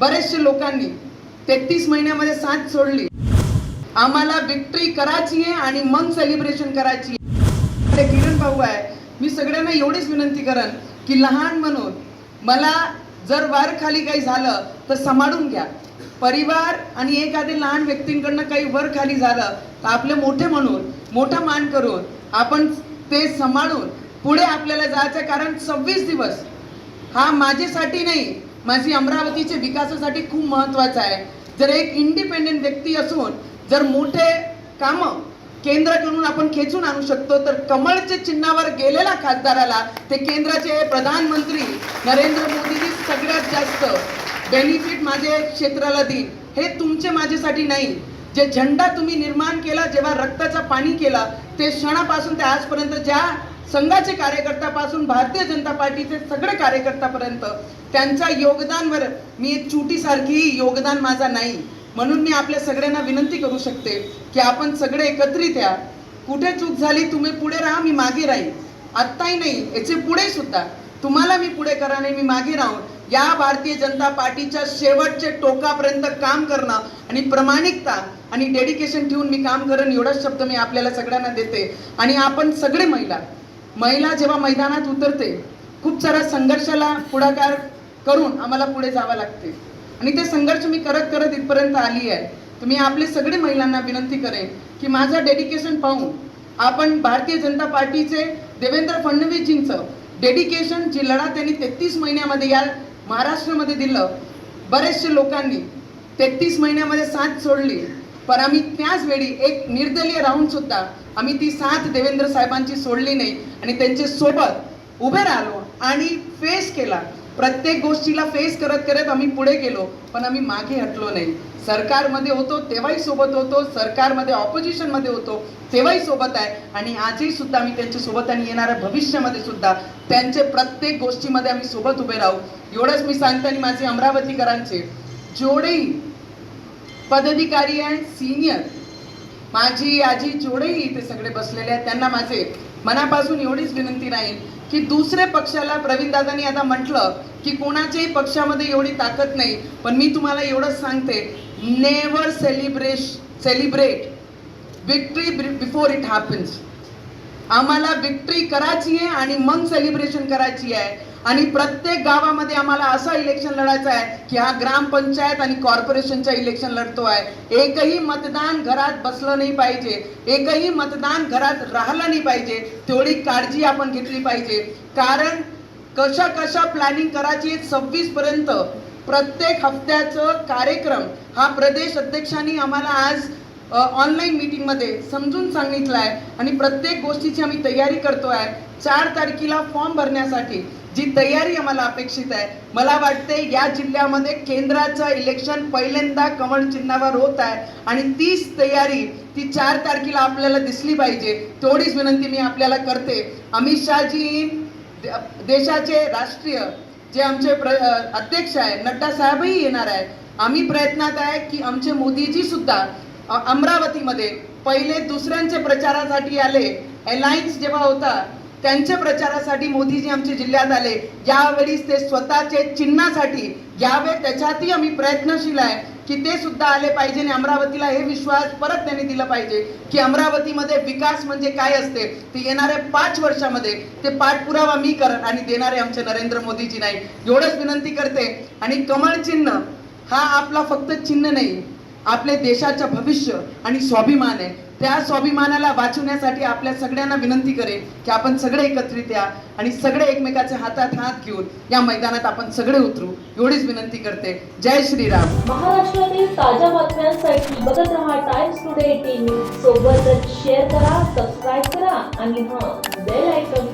बरेचशे लोकांनी तेहतीस महिन्यामध्ये साथ सोडली. आम्हाला विक्ट्री करायची आहे आणि मग सेलिब्रेशन करायची आहे. किरण भाऊ आहे. मी सगळ्यांना एवढीच विनंती करेन की लहान म्हणून मला जर वार खाली काही झालं तर सांभाळून घ्या. परिवार आणि एखाद्या लहान व्यक्तींकडनं काही वर खाली झालं तर आपले मोठे म्हणून मोठा मान करून आपण ते सांभाळून पुढे आपल्याला जायचं कारण सव्वीस दिवस हा माझ्यासाठी नाही माझी अमरावतीच्या विकासासाठी खूप महत्त्वाचं आहे. जर एक इंडिपेंडेंट व्यक्ती असून जर मोठे कामं केंद्राकडून आपण खेचून आणू शकतो तर कमळच्या चिन्हावर गेलेल्या खासदाराला ते केंद्राचे प्रधानमंत्री नरेंद्र मोदीजी सगळ्यात जास्त बेनिफिट माझ्या क्षेत्राला देईल. हे तुमचे माझ्यासाठी नाही. जे झेंडा तुम्ही निर्माण केला जेव्हा रक्ताचा पाणी केला ते क्षणापासून ते आजपर्यंत ज्या संघाचे कार्यकर्त्यापासून भारतीय जनता पार्टीचे सगळे कार्यकर्त्यापर्यंत त्यांच्या योगदानवर मी एक चुटीसारखी योगदान माझा नाही. म्हणून मी आपल्या सगळ्यांना विनंती करू शकते की आपण सगळे एकत्रित या. कुठे चूक झाली तुम्ही पुढे राहा मी मागे राहील आत्ताही नाही याचे पुढे सुद्धा तुम्हाला मी पुढे करा नाही मी मागे राहून या भारतीय जनता पार्टीच्या शेवटचे टोकापर्यंत काम करणं आणि प्रामाणिकता आणि डेडिकेशन ठेवून मी काम करेन एवढाच शब्द मी आपल्याला सगळ्यांना देते. आणि आपण सगळे महिला महिला जेव्हा मैदानात उतरते खूप सारा संघर्षाला पुढाकार करून आम्हाला पुढे जावं लागते. आणि ते संघर्ष मी करत करत इथपर्यंत आली आहे. तर मी आपले सगळे महिलांना विनंती करेन की माझं डेडिकेशन पाहून आपण भारतीय जनता पार्टीचे देवेंद्र फडणवीसजींचं डेडिकेशन जी लढा त्यांनी तेहतीस महिन्यामध्ये या महाराष्ट्रामध्ये दिलं. बरेचसे लोकांनी तेहतीस महिन्यामध्ये साथ सोडली. पण आम्ही त्याच वेळी एक निर्दलीय राहून सुद्धा आम्ही ती साथ देवेंद्र साहेबांची सोडली नाही. आणि त्यांच्यासोबत उभे राहिलो आणि फेस केला. प्रत्येक गोष्टीला फेस करत करत आम्ही पुढे गेलो पण आम्ही मागे हटलो नाही. सरकारमध्ये होतो तेव्हाही सोबत होतो सरकारमध्ये ऑपोजिशनमध्ये होतो तेव्हाही सोबत आहे. आणि आजही सुद्धा आम्ही त्यांच्यासोबत आणि येणाऱ्या भविष्यामध्ये सुद्धा त्यांचे प्रत्येक गोष्टीमध्ये आम्ही सोबत उभे राहू. एवढंच मी सांगते आणि माझे अमरावतीकरांचे जेवढेही पदाधिकारी आहे सिनियर माझी आजी जेवढेही इथे सगळे बसलेले आहेत त्यांना माझे मनापासून एवढीच विनंती राहील की दुसऱ्या पक्षाला प्रवीण दादांनी आता म्हटलं की कोणाच्याही पक्षामध्ये एवढी ताकद नाही पण मी तुम्हाला एवढंच सांगते never celebrate celebrate victory before it happens आम्हाला विक्ट्री करायची आहे आणि मग सेलिब्रेशन करायची आहे. आणि प्रत्येक गावामध्ये आम्हाला असं इलेक्शन लढायचं आहे की हा ग्रामपंचायत आणि कॉर्पोरेशनच्या इलेक्शन लढतो आहे. एकही मतदान घरात बसलं नाही पाहिजे. एकही मतदान घरात राहिलं नाही पाहिजे. तेवढी काळजी आपण घेतली पाहिजे. कारण कशा कशा प्लॅनिंग करायची सव्वीस पर्यंत. प्रत्येक हफ्त्याचं कार्यक्रम. हा प्रदेश अध्यक्षांनी आम्हाला आज ऑनलाईन मीटिंगमध्ये समजून सांगितलं आहे. आणि प्रत्येक गोष्टीची आम्ही तयारी करतो आहे चार तारखेला फॉर्म भरण्यासाठी. जी तयारी आम्हाला अपेक्षित आहे. मला वाटते या जिल्ह्यामध्ये केंद्राचं इलेक्शन पहिल्यांदा कमळ चिन्हावर होत आहे. आणि तीच तयारी ती चार तारखेला आपल्याला दिसली पाहिजे तेवढीच विनंती मी आपल्याला करते. अमित शहाजी देशाचे राष्ट्रीय जे आमचे प्र अध्यक्ष आहे नड्डा साहेबही येणार आहे. आम्ही प्रयत्नात आहे की आमचे मोदीजी सुद्धा अमरावतीमध्ये पहिले दुसऱ्यांच्या प्रचारासाठी आले. अलायन्स जेव्हा होता त्यांच्या प्रचारासाठी मोदीजी आमच्या जिल्ह्यात आले. यावेळीस ते स्वतःचे चिन्हासाठी यावे त्याच्यातही आम्ही प्रयत्नशील आहे की ते सुद्धा आले पाहिजे आणि अमरावतीला हे विश्वास परत त्यांनी दिला पाहिजे की अमरावतीमध्ये विकास म्हणजे काय असते? ते येणाऱ्या पाच वर्षामध्ये ते पाठपुरावा मी करत आणि देणारे आमचे नरेंद्र मोदीजी नाही. एवढंच विनंती करते. आणि कमळ चिन्ह हा आपला फक्त चिन्ह नाही. आपले देशाचं भविष्य आणि स्वाभिमान आहे. त्या स्वाभिमानाला वाचवण्यासाठी आपल्या सगळ्यांना विनंती करेन की आपण सगळे एकत्रित या आणि सगळे एकमेकाचे हातात हात घेऊन या मैदानात आपण सगळे उतरू. एवढीच विनंती करते. जय श्रीराम. महाराष्ट्रातील ताज्या बातम्यांसाठी बघत राहा टाइम्स टुडे टीव्ही सोबतच शेअर करा सबस्क्राईब करा आणि हां बेल आयकॉन